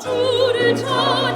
주를 찾아